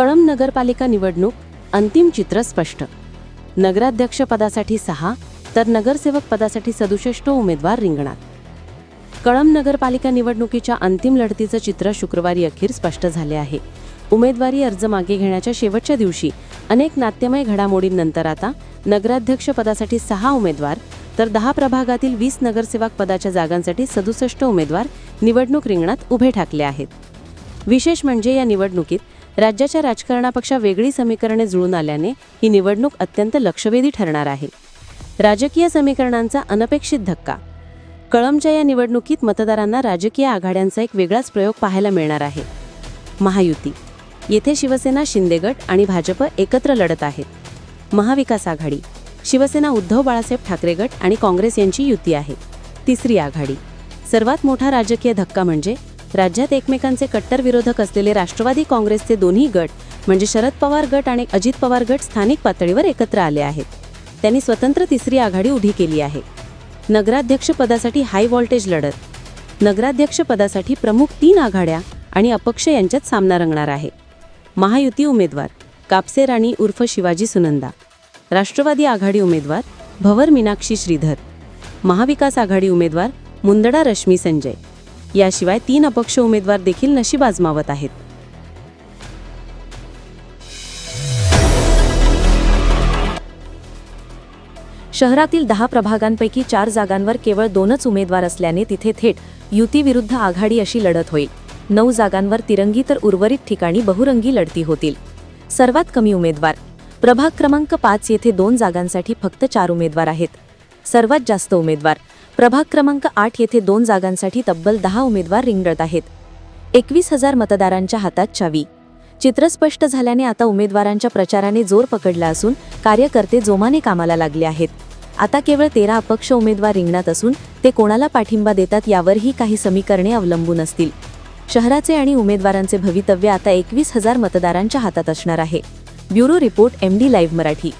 कळंब नगरपालिका निवडणूक अंतिम चित्र स्पष्ट. नगराध्यक्ष पदासाठी सहा तर नगरसेवक पदासाठी सदुसष्ट उमेदवार रिंगणात. कळंब नगरपालिका निवडणुकीच्या अंतिम लढतीचं चित्र शुक्रवारी अखेर स्पष्ट झाले आहे. उमेदवारी अर्ज मागे घेण्याच्या शेवटच्या दिवशी अनेक नाट्यमय घडामोडींनंतर आता नगराध्यक्ष पदासाठी सहा उमेदवार तर दहा प्रभागातील वीस नगरसेवक पदाच्या जागांसाठी सदुसष्ट उमेदवार निवडणूक रिंगणात उभे ठाकले आहेत. विशेष म्हणजे या निवडणुकीत राज्याच्या राजकारणापेक्षा वेगळी समीकरणे जुळून आल्याने ही निवडणूक अत्यंत लक्षवेधी ठरणार आहे. राजकीय समीकरणांचा अनपेक्षित धक्का. कळमच्या या निवडणुकीत मतदारांना राजकीय आघाड्यांचा एक वेगळाच प्रयोग पाहायला मिळणार आहे. महायुती. येथे शिवसेना शिंदेगट आणि भाजप एकत्र लढत आहेत. महाविकास आघाडी. शिवसेना उद्धव बाळासाहेब ठाकरे गट आणि काँग्रेस यांची युती आहे. तिसरी आघाडी. सर्वात मोठा राजकीय धक्का म्हणजे राज्यात एकमेकांचे कट्टर विरोधक असलेले राष्ट्रवादी काँग्रेसचे दोन्ही गट म्हणजे शरद पवार गट आणि अजित पवार गट स्थानिक पातळीवर एकत्र आले आहेत. त्यांनी स्वतंत्र तिसरी आघाडी उभी केली आहे. नगराध्यक्ष पदासाठी हाय व्होल्टेज लढत. नगराध्यक्ष पदासाठी प्रमुख तीन आघाड्या आणि अपक्ष यांच्यात सामना रंगणार आहे. महायुती उमेदवार कापसे राणी उर्फ शिवाजी सुनंदा. राष्ट्रवादी आघाडी उमेदवार भवर मीनाक्षी श्रीधर. महाविकास आघाडी उमेदवार मुंदडा रश्मी संजय. याशिवाय तीन अपक्ष उमेदवार देखील नशीब आजमावत आहेत. शहरातील दहा प्रभागांपैकी चार जागांवर केवळ दोनच उमेदवार असल्याने तिथे थेट युतीविरुद्ध आघाडी अशी लढत होईल. नऊ जागांवर तिरंगी तर उर्वरित ठिकाणी बहुरंगी लढती होतील. सर्वात कमी उमेदवार. प्रभाग क्रमांक पाच येथे दोन जागांसाठी फक्त चार उमेदवार आहेत. सर्वात जास्त उमेदवार. प्रभाग क्रमांक आठ येथे दोन जागांसाठी तब्बल दहा उमेदवार रिंगणत आहेत. एकवीस हजार मतदारांच्या हातात चावी. चित्र स्पष्ट झाल्याने आता उमेदवारांच्या प्रचाराने जोर पकडला असून कार्यकर्ते जोमाने कामाला लागले आहेत. आता केवळ तेरा अपक्ष उमेदवार रिंगणात असून ते कोणाला पाठिंबा देतात यावरही काही समीकरणे अवलंबून असतील. शहराचे आणि उमेदवारांचे भवितव्य आता एकवीस हजार मतदारांच्या हातात असणार आहे. Bureau report M D live Marathi.